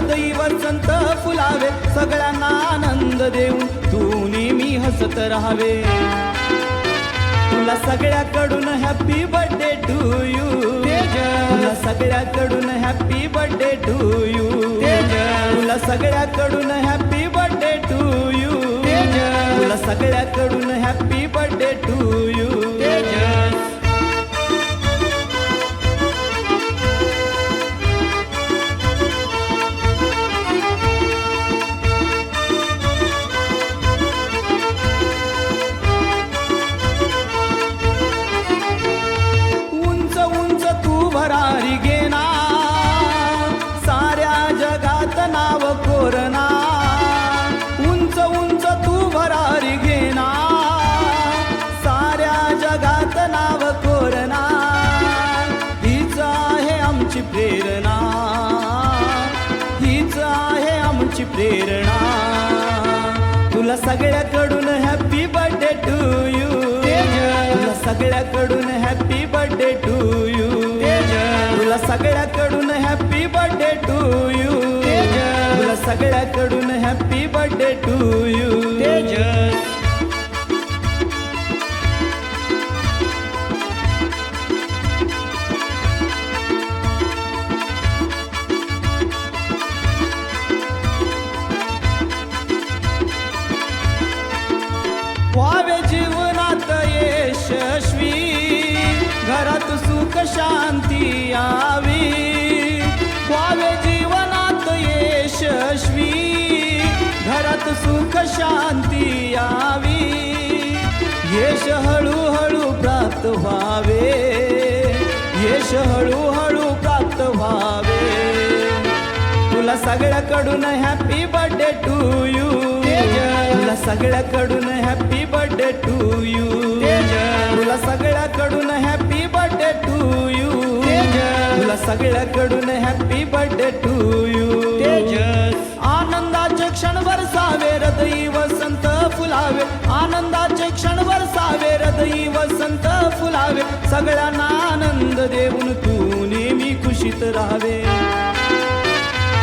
हृदयी वसंत फुलावे सगळ्यांना आनंद देऊन तू नेहमी हसत राहावे. तुला सगळ्याकडून हॅपी बर्थडे टू यू तुला सगळ्याकडून हॅपी बर्थडे टू यू तुला सगळ्याकडून हॅपी बर्थडे टू यू तुला सगळ्याकडून हॅपी बर्थडे टू भरारी घेना साऱ्या जगात नाव कोरना. उंच उंच तू भरारी घेना. साऱ्या जगात नाव कोरना. हीच आहे आमची प्रेरणा. हीच आहे आमची प्रेरणा. तुला सगळ्याकडून हॅपी बर्थडे टू यू तुला सगळ्याकडून हॅपी बर्थडे टू तुला सगळ्याकडून हॅपी बर्थडे टू यू तुला सगळ्याकडून हॅपी बर्थडे टू यू व्हावे जीवनात यशस्वी घरात सुख शांती घरात सुख शांती यावी यश हळूहळू प्राप्त व्हावे यश हळूहळू प्राप्त व्हावे तुला सगळ्याकडून हॅपी बर्थडे टू यू तुला सगळ्याकडून हॅपी बर्थडे टू यू तुला सगळ्याकडून हॅपी बर्थडे टू यू तुला सगळ्याकडून हॅपी बर्थडे टू फुलावे. आनंदाचे क्षण वरसावे हृदयी वसंत फुलावे. सगळ्यांना आनंद देऊन तू नेहमी खुशीत राहावे.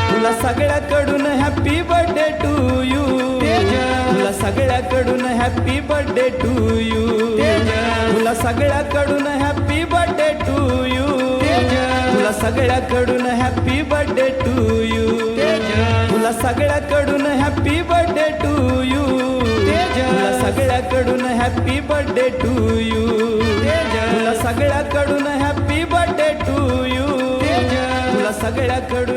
तुला सगळ्याकडून हॅपी बर्थडे टू यू तुला सगळ्याकडून हॅपी बर्थडे टू यू तुला सगळ्याकडून हॅपी बर्थडे टू यू तुला सगळ्याकडून हॅपी बर्थडे टू यू तुला सगळ्याकडून हॅपी बर्थडे टू यू तुला सगळ्याकडून हॅपी बर्थडे टू यू तुला सगळ्याकडून